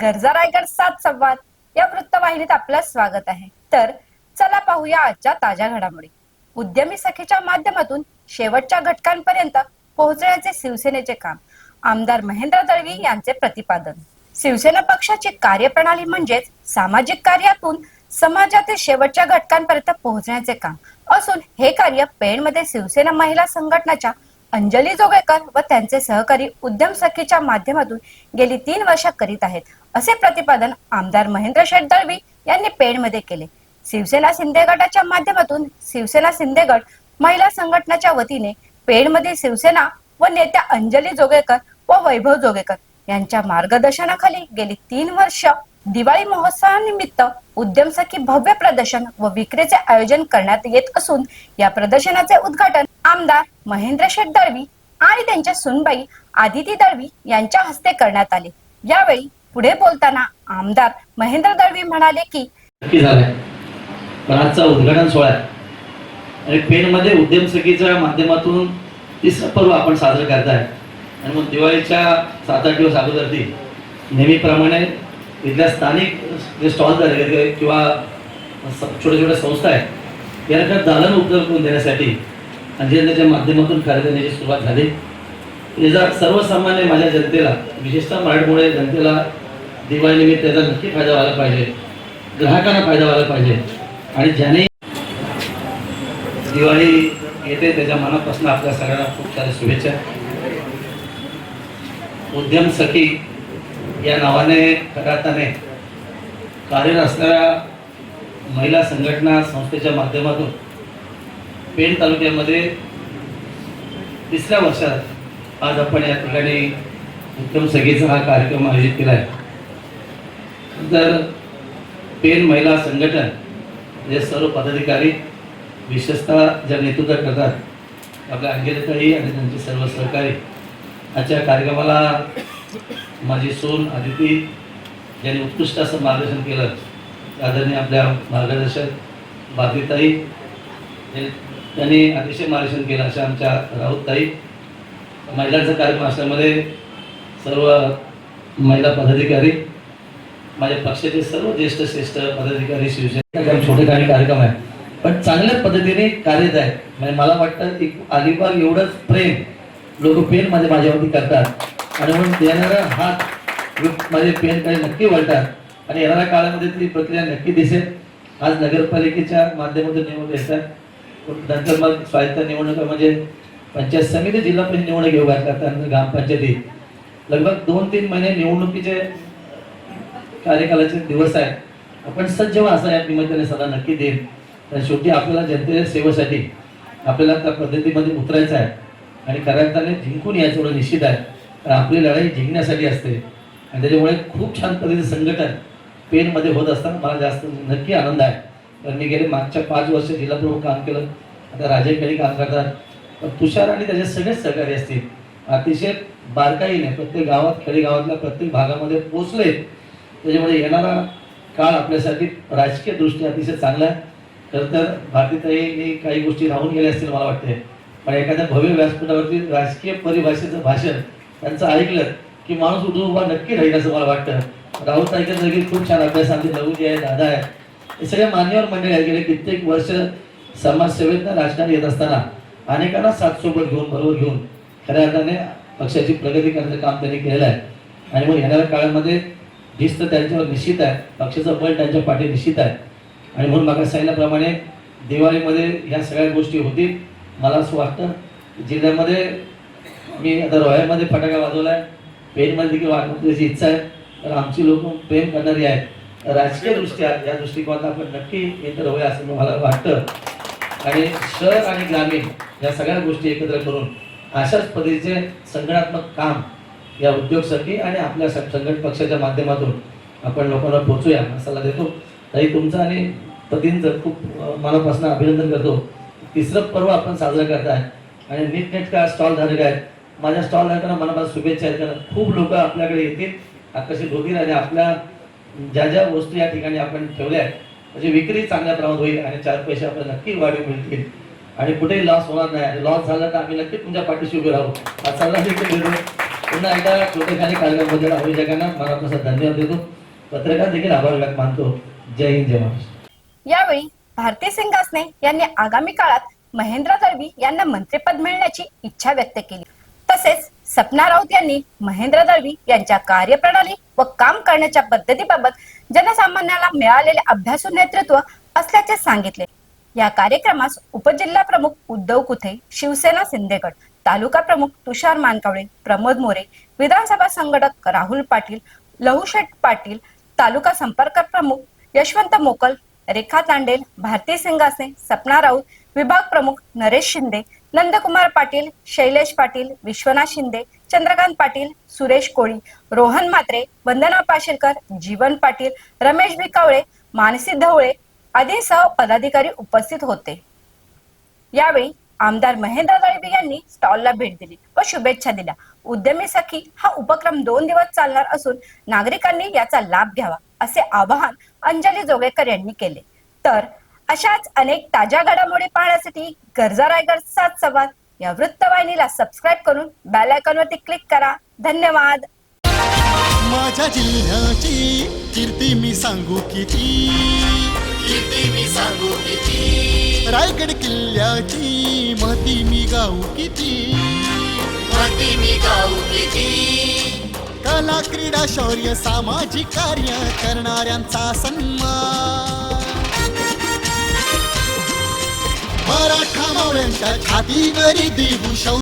गरजा रायगड सात संवाद या वृत्तवाहिनीत आपलं स्वागत आहे. तर चला पाहूया आजच्या ताज्या घडामोडी. उद्यमी सखीच्या माध्यमातून शेवटच्या घटकांपर्यंत पोहोचण्याचे शिवसेनेचे काम. आमदार महेंद्र दळवी यांचे प्रतिपादन. शिवसेना पक्षाची कार्यप्रणाली म्हणजेच सामाजिक कार्यातून समाजातील शेवटच्या घटकांपर्यंत पोहोचण्याचे काम. असून हे कार्य पेणमध्ये शिवसेना महिला संघटनाच्या अंजली जोगेकर व त्यांचे सहकारी उद्यम सखीच्या माध्यमातून गेली तीन वर्ष करीत आहेत. असे प्रतिपादन आमदार महेंद्र शेठ दळवी यांनी पेणमध्ये केले. शिवसेना शिंदे गटाच्या माध्यमातून शिवसेना शिंदे गट महिला संघटनाच्या वतीने पेणमधील शिवसेना व नेत्या अंजली जोगेकर व वैभव जोगेकर यांच्या मार्गदर्शनाखाली गेली तीन वर्ष दिवाळी महोत्सवानिमित्त उद्यम सखी भव्य प्रदर्शन व विक्रीचे आयोजन करण्यात येत असून या प्रदर्शनाचे उद्घाटन आमदार महेंद्र शेठ दळवी आणि त्यांच्या सुनबाई आदिती दळवी यांच्या हस्ते करण्यात आले. यावेळी पुढे बोलताना आमदार महेंद्र दळवी म्हणाले की आजचा उद्घाटन सोहळा आणि पेणमध्ये उद्यम सखीच्या माध्यमातून तिसरं पर्व आपण साजरं करताय. आणि मग दिवाळीच्या सात आठ दिवस अगोदर ती नेहमीप्रमाणे इथल्या स्थानिक जे स्टॉल झाले किंवा छोट्या छोट्या संस्था आहेत यांना दालन उपलब्ध करून देण्यासाठी अंजलीच्या माध्यमातून खरेदीची सुरुवात झाली. याचा सर्वसामान्य माझ्या जनतेला विशेषतः मराठमोळ्या जनतेला दिवाळीनिमित्त त्याचा नक्की फायदा व्हायला पाहिजे ग्राहकांना फायदा व्हायला पाहिजे आणि ज्याने दिवाळी येते त्याच्या मनापासून आपल्या सगळ्यांना खूप साऱ्या शुभेच्छा. उद्यम सखी या नावाने खऱ्या अर्थाने कार्यरत असणाऱ्या महिला संघटना संस्थेच्या माध्यमातून पेण तालुक्यामध्ये तिसऱ्या वर्षात आज आपण या ठिकाणी उत्तम सगीचा हा कार्यक्रम आयोजित केला आहे. तर पेन महिला संघटन जे सर्व पदाधिकारी विशेषतः ज्या नेतृत्व करतात आपल्या अंजलिताई आणि त्यांचे सर्व सहकारी आजच्या कार्यक्रमाला माझी सोन आदिती ज्यांनी उत्कृष्ट असं मार्गदर्शन केलं. आदरणीय आपल्या मार्गदर्शक बाधिताई त्यांनी अतिशय मार्गदर्शन केलं अशा आमच्या राऊतताई महिलांचा कार्यक्रम असल्यामध्ये सर्व महिला पदाधिकारी माझ्या पक्षाचे सर्व ज्येष्ठ श्रेष्ठ पदाधिकारी शिवसेना छोटे काही कार्यक्रम आहे पण चांगल्या पद्धतीने कार्यरत आहे. म्हणजे मला वाटतं की अलिबाग एवढंच प्रेम लोक पेन माझ्या माझ्यावरती करतात. आणि म्हणून देणारा हात माझे पेन काही नक्की वळतात. आणि येणाऱ्या काळामध्ये ती प्रक्रिया नक्की दिसेल. आज नगरपालिकेच्या माध्यमातून निवडून येतात नंतर मग स्वायत्त निवडणुका म्हणजे पंचायत समिती जिल्हा परिषद निवडणूक घेऊ घातल्या त्यानंतर ग्रामपंचायती लगभग दोन तीन महिने निवडणुकीचे कार्यकालाचे दिवस आहेत. आपण सज्ज व्हा असं या निमित्ताने सदा नक्की देईन. तर शेवटी आपल्याला जनतेच्या सेवेसाठी आपल्याला त्या पद्धतीमध्ये उतरायचं आहे. आणि खऱ्या जिंकून यायचं एवढं निश्चित आहे. कारण आपली लढाई जिंकण्यासाठी असते. आणि त्याच्यामुळे खूप छान पद्धतीचं संघटन पेनमध्ये होत असताना मला जास्त नक्की आनंद आहे. कारण मी गेले मागच्या पाच वर्ष जिल्हा प्रमुख काम केलं. आता राजेकडे काम करतात पण तुषार आणि त्याचे सगळेच सहकारी असतील. अतिशय बारकाईने प्रत्येक गावात खेडेगावातल्या प्रत्येक भागामध्ये पोचले त्याच्यामुळे येणारा काळ आपल्यासाठी राजकीय दृष्ट्या अतिशय चांगला आहे. खरं तर भारतीताईंनी काही गोष्टी राहून गेल्या असतील मला वाटते पण एखाद्या भव्य व्यासपीठावरती राजकीय परिभाषेचं भाषण त्यांचं ऐकलं की माणूस उठून उभा नक्की राहील असं मला वाटतं. राहुल ताईकर देखील खूप छान अभ्यास आमचे लघुजी आहे दादा आहे. हे सगळ्या मान्यवर मंडळी आहेत गेले कित्येक वर्ष समाजसेवेतनं राजकारण येत असताना अनेकांना साथ सोबत घेऊन बरोबर घेऊन खऱ्या अर्थाने पक्षाची प्रगती करण्याचं काम त्यांनी केलेलं आहे. आणि मग येणाऱ्या काळामध्ये भिस्त त्यांच्यावर निश्चित आहे. पक्षाचं बळ त्यांच्या पाठी निश्चित आहे. आणि म्हणून मागा सांगितल्याप्रमाणे दिवाळीमध्ये ह्या सगळ्या गोष्टी होतील. मला असं वाटतं जिल्ह्यामध्ये मी आता रोह्यामध्ये फटाका वाजवला आहे पेनमध्ये देखील वाजवण्याची इच्छा आहे. तर आमची लोक प्रेम करणारी आहेत. राजकीय दृष्ट्या या दृष्टिकोनात आपण नक्की एकत्र होऊया असं मला वाटतं. आणि शहर आणि ग्रामीण या सगळ्या गोष्टी एकत्र करून अशाच पद्धतीचे संघटनात्मक काम या उद्योगसाठी आणि आपल्या संघट पक्षाच्या माध्यमातून आपण लोकांना पोहोचूया सल्ला देतो. तरी तुमचं आणि पतींचं खूप मनापासून अभिनंदन करतो. तिसरं पर्व आपण साजरं करताय आणि नीटनेटका स्टॉल झालेले आहेत. माझ्या स्टॉल धारकांना मनापासून शुभेच्छा आहेत. कारण खूप लोक आपल्याकडे येतील. आकर्षित होतील आणि आपल्या ज्या ज्या वस्तू या ठिकाणी आपण ठेवल्या आहेत म्हणजे विक्री चांगल्या प्रमाणात होईल आणि चार पैसे आपल्याला नक्की वाढीव मिळतील. आणि कुठेही लॉस होणार नाही. आणि लॉस झाला तर आम्ही नक्की तुमच्या पाठीशी उभे राहू. हा सल्ला देखील देतो पुन्हा एकदा छोटेखानी कार्यक्रमाबद्दल आम्ही जगांना. मनापासून धन्यवाद देतो. पत्रकार देखील आभार व्यक्त मानतो. जय हिंद जय महाराष्ट्र. यावेळी भारती सिंगासने यांनी आगामी काळात महेंद्र दळवी यांना मंत्रिपद मिळण्याची इच्छा व्यक्त केली. तसेच सपना राऊत यांनी महेंद्र दळवी यांच्या कार्यप्रणाली व काम करण्याच्या पद्धतीबाबत जनसामान्याला मिळालेले अभ्यासू नेतृत्व असल्याचे सांगितले. या कार्यक्रमास उपजिल्हा प्रमुख उद्धव कुथे शिवसेना सिंदेगड तालुका प्रमुख तुषार मानकावळे प्रमोद मोरे विधानसभा संघटक राहुल पाटील लहुशेठ पाटील तालुका संपर्क प्रमुख यशवंत मोकल रेखा तांडेल भारती सिंगासने सपना राऊत विभाग प्रमुख नरेश शिंदे नंदकुमार पाटील शैलेश पाटील विश्वनाथ शिंदे चंद्रकांत पाटील सुरेश कोळी रोहन मात्रे वंदना पाशीलकर जीवन पाटील रमेश भिकावळे मानसी धवळे आदींसह पदाधिकारी उपस्थित होते. यावेळी आमदार महेंद्र दळवी यांनी स्टॉलला भेट दिली व शुभेच्छा दिल्या. उद्यमी सखी हा उपक्रम दोन दिवस चालणार असून नागरिकांनी याचा लाभ घ्यावा असे आवाहन अंजली जोगेकर यांनी केले. तर अशाच अनेक ताज्या घडामोडी पाहण्यासाठी गरजा रायगड सात संवाद या वृत्तवाहिनीला सबस्क्राईब करून बेल आयकॉनवरती क्लिक करा. धन्यवाद. माझ्या जिल्ह्याची कीर्ती मी सांगू किती? कीर्ती मी सांगू किती? रायगड किल्ल्याची महती मी गाऊ किती? महती मी गाऊ किती? कला क्रीडा शौर्य सामाजिक कार्य करणाऱ्यांचा सन्मान. मराठा मावळ्यांच्या छातीवरी देऊ शौ